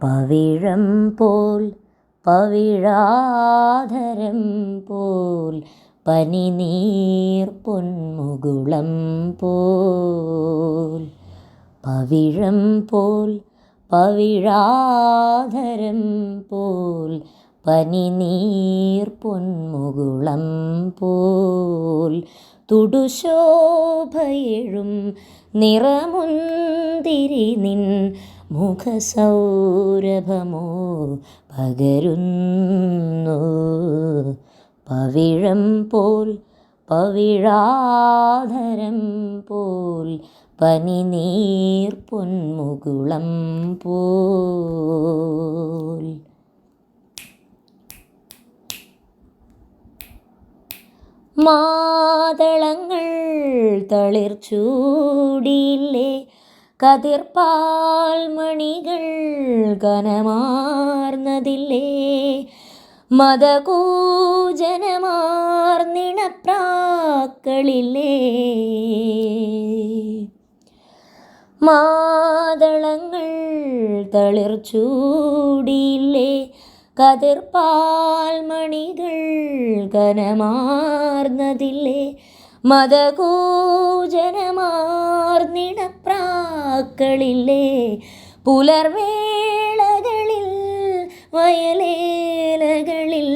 പവിഴം പോൽ പവിഴാധരം പോൽ പനിനീർ പൊന്മുകുളം പോൽ പവിഴം പോൽ പവിഴാധരം പോൽ പനിനീർ പൊന്മുകുളം പോൽ തുടുശോഭയെഴും നിറമുന്തിരി നിൻ മുഖസൗരഭമോ പകരുന്നു. പവിഴം പോൽ പവിഴാധരം പോൽ പനിനീർ പൊന്മുകുളം പോൽ മാതളങ്ങൾ തളിർച്ചൂടിയില്ലേ കതിർപ്പാൽ മണികൾ കനമാർന്നതില്ലേ മതകൂജനമാർന്നിണപ്രാക്കളില്ലേ? മാതളങ്ങൾ തളിർ ചൂടിയില്ലേ കതിർപ്പാൽ മണികൾ കനമാർന്നതില്ലേ മതകൂജനമാർന്നിടപ്രാക്കളില്ലേ പുലർവേളകളിൽ വയലേലകളിൽ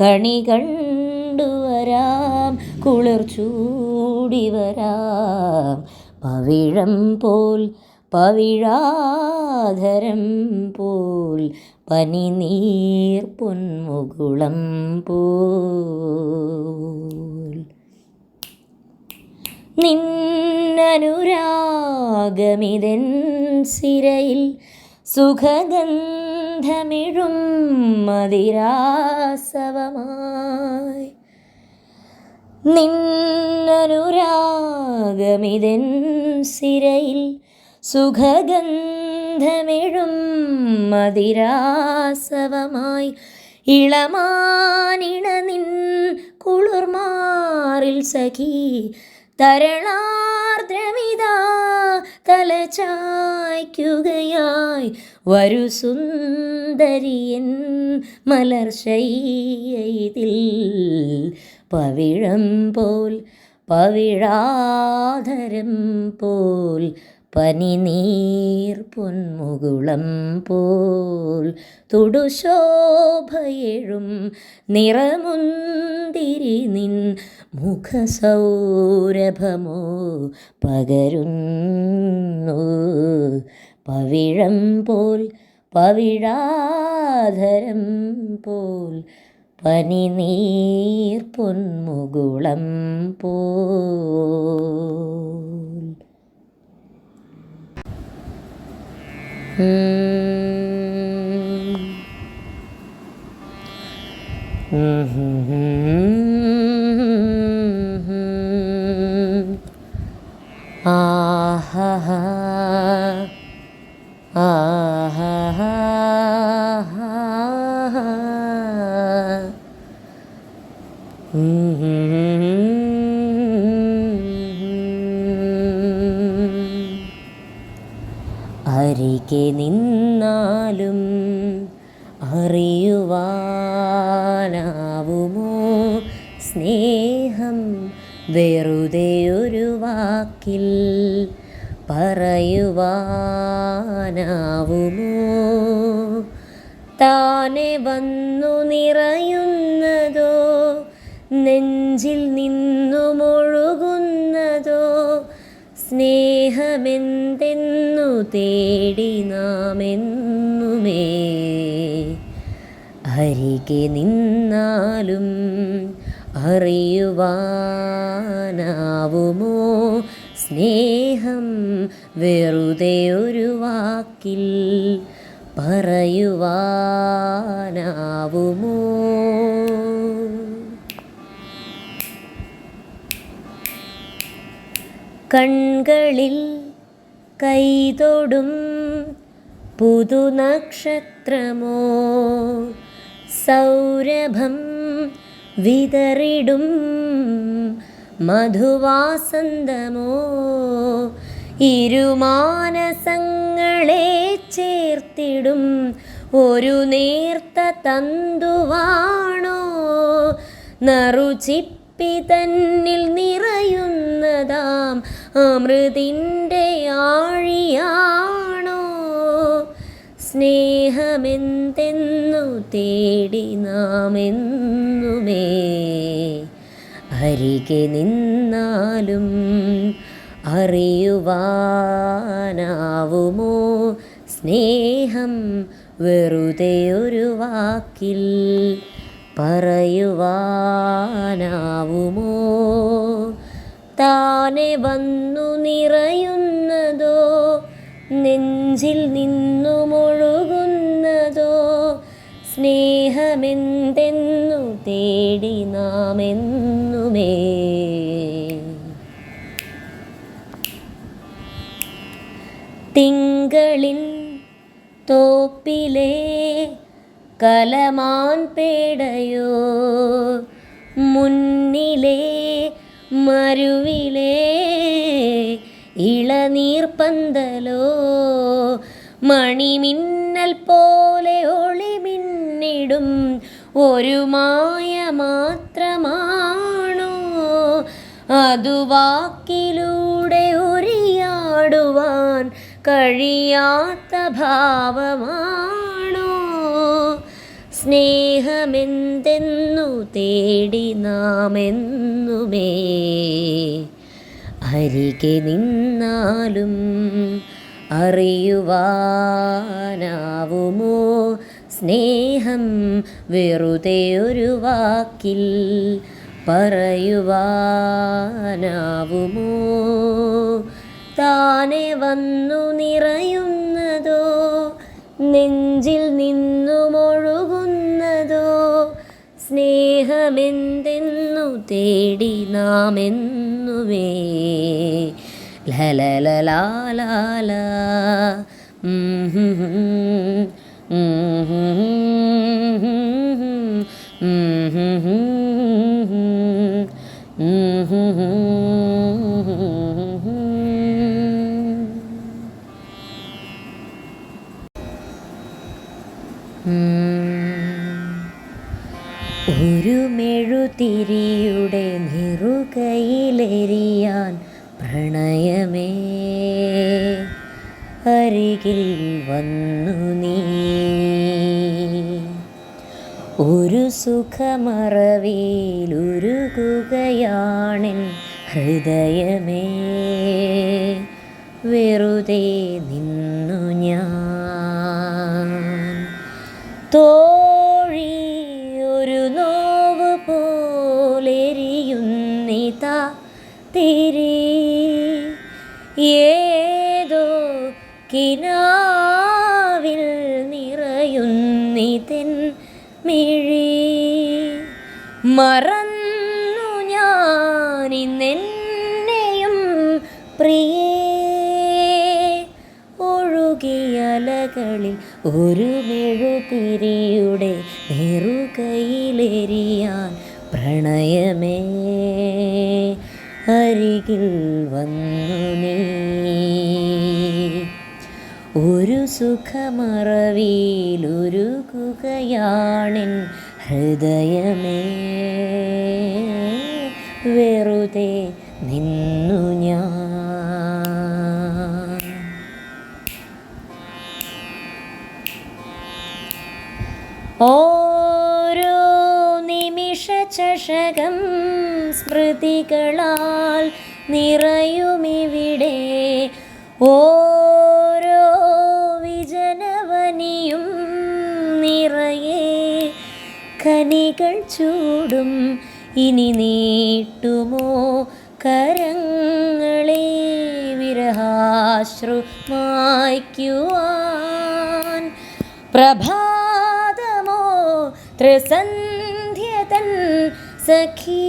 കണി കണ്ടുവരാം കുളിർ ചൂടി വരാം. പവിഴം പോൽ പവിഴാധരം പോൽ പനിനീർ പൊന്മുകുളം പോൽ. നിന്നനുരാഗമിതൻ സിരയിൽ സുഖഗന്ധമിഴും മതിരാസവമായി. നിന്നനുരാഗമിതൻ സിരയിൽ സുഖഗന്ധമിഴും മതിരാസവമായി ഇളമാനിണ നിൻ കുളിർമാറിൽ സഖി. തരളാർദ്രമിതാ തലചായ്ക്കുകയായി വരു സുന്ദരിയൻ മലർശയ്യതിൽ പവിഴം പോൽ പവിഴാധരം പോൽ പനിനീർ പൊന്മുകുളം പോൽ തൊടുശോഭയെഴും നിറമുന്തിരി നിൻ മുഖസൗരഭമോ പകരുന്നു. പവിഴം പോൽ പവിഴാധരം പോൽ പനിനീർ പൊന്മുകുളം പോൽ Ah ha ha. അറിയുവാനാവുമോ? സ്നേഹം വെറുതെ ഒരു വാക്കിൽ പറയുവാനാവുമോ? താനെ വന്നു നിറയുന്നതോ? നെഞ്ചിൽ നിന്നുമൊഴുകുന്നതോ സ്നേഹമെന്തെന്നു തേടി നാം എന്നുമേ അരികെ നിന്നാലും അറിയുവാനാവുമോ? സ്നേഹം വെറുതെ ഒരു വാക്കിൽ പറയുവാനാവുമോ? കൺകളിൽ കൈതൊടും പുതുനക്ഷത്രമോ? സൗരഭം വിതറിടും മധുവാസന്തമോ? ഇരുമാനസങ്ങളെ ചേർത്തിടും ഒരു നേർത്ത തന്തുവാണോ? നറുചിപ്പി തന്നിൽ നിറയുന്നതാം അമൃതിന്റെ ആഴിയാണോ സ്നേഹമെന്തെന്നു തേടി നാമെന്നുമേ. അരികെ നിന്നാലും അറിയുവാനാവുമോ? സ്നേഹം വെറുതെ ഒരു വാക്കിൽ പറയുവാനാവുമോ? താനെ വന്നു നിറയുന്നതോ നെഞ്ചിൽ നിന്നുമൊഴുകുന്നതോ സ്നേഹമെന്തെന്നു തേടി നാം എന്നുമേ തിങ്കളിൽ തോപ്പിലെ കലമാൻ പേടയോ? മുന്നിലെ മരുവിലെ ഇളനീർപ്പന്തലോ മണിമിന്നൽ പോലെ ഒളിമിന്നിടും. ഒരു മായ മാത്രമാണോ? അതു വാക്കിലൂടെ ഒരിയാടുവാൻ കഴിയാത്ത ഭാവമാണോ? സ്നേഹമെന്തെന്നു തേടി നാമെന്നുമേ. അരികെ നിന്നാലും അറിയുവാനാവുമോ? സ്നേഹം വെറുതെ ഒരു വാക്കിൽ പറയുവാനാവുമോ? താനെ വന്നു നിറയുന്നതോ? നെഞ്ചിൽ നിന്നുമൊഴുകുന്നതോ സ്നേഹമെന്തെന്നു തേടി നാം ഹും. ഒരു മെഴുതിരിയുടെ നെറുകയിലെരിയാൻ പ്രണയമേ അരികിൽ വന്നു നീ. ഒരു സുഖമറവിയിലുരുകുകയാണെൻ ഹൃദയമേ വെറുതെ നിന്നു ഞാൻ. മറന്നു ഞാനിന്നെന്നെയും പ്രിയേ. ഒഴുകിയലകളിൽ ഒരു മെഴുതിരിയുടെ നെറുകയിലെരിയാൻ പ്രണയമേ. അരികിൽ വന്നു നീ. ഒരു സുഖമറവിയിലുരുകുകയാണെൻ ഹൃദയമേ വെറുതെ നിന്നു ഞാൻ. ഓരോ നിമിഷ ചഷകം സ്മൃതികളാൽ നിറയുമിവിടെ? ഓരോ വിജനവനിയും കനികൾ ചൂടും. ഇനി നീട്ടുമോ കരങ്ങളെ വിരഹാശ്രു മായ്ക്കുവാൻ പ്രഭാതമോ ത്രിസന്ധ്യതൻ സഖീ?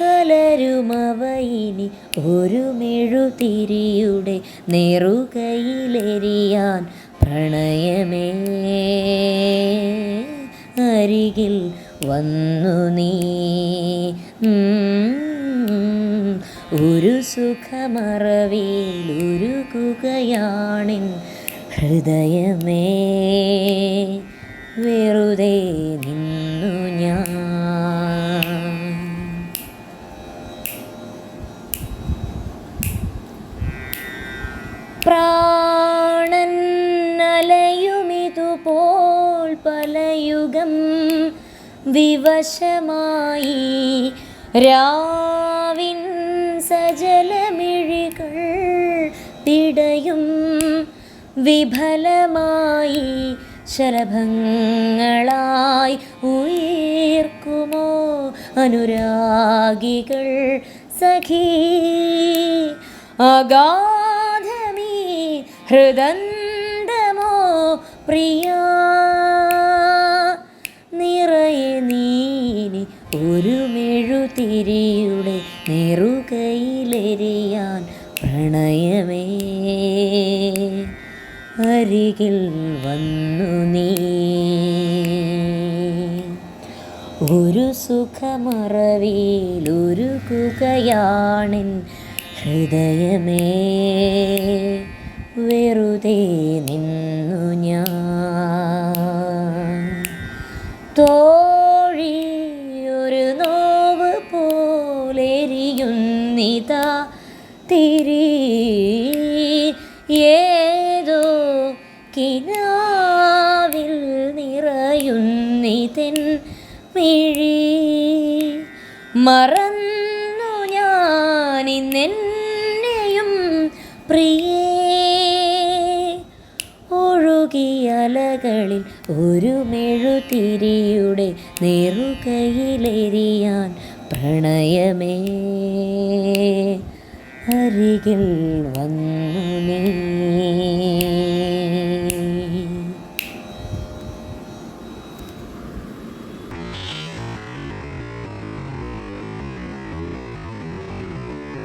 കലരുമവയിനി ഒരു മെഴുതിരിയുടെ നെറുകയിലെരിയാൻ പ്രണയമേ. അരികിൽ വന്നു നീ. ഒരു സുഖമറവിയിലുരുകുകയാണിൻ ഹൃദയമേ. വെറുതെ നിന്നു ഞാൻ. പ്രാണൻ അലയുമിതുപോൽ പലയുഗം വിവശമായി. രാവിൻ സജലമിഴികൾ പിടയും വിഫലമായി. ശലഭങ്ങളായി ഉയർക്കുമോ അനുരാഗികൾ സഖി? അഗാധമീ ഹൃദന്തമോ പ്രിയ നീനി ഒരു മെഴുതിരിയുടെ നെറുകയിലെരിയാൻ പ്രണയമേ. അരികിൽ വന്നു നീ. ഒരു സുഖമറവിയിലുരുകുകയാണിൻ ഹൃദയമേ. വെറുതെ നിന്നു ഞാൻ പോലെരിയുന്നിതാ തിരി ഏതോ കിനാവിൽ നിറയുന്നിതൻ മിഴി. മറന്നു ഞാനിന്നെന്നെയും പ്രിയേ. ഒഴുകിയലകളിൽ ഒരു മെഴുതിരിയുടെ നെറുകയിലെരിയാൻ പ്രണയമേ അരികിൽ വന്നു. നീ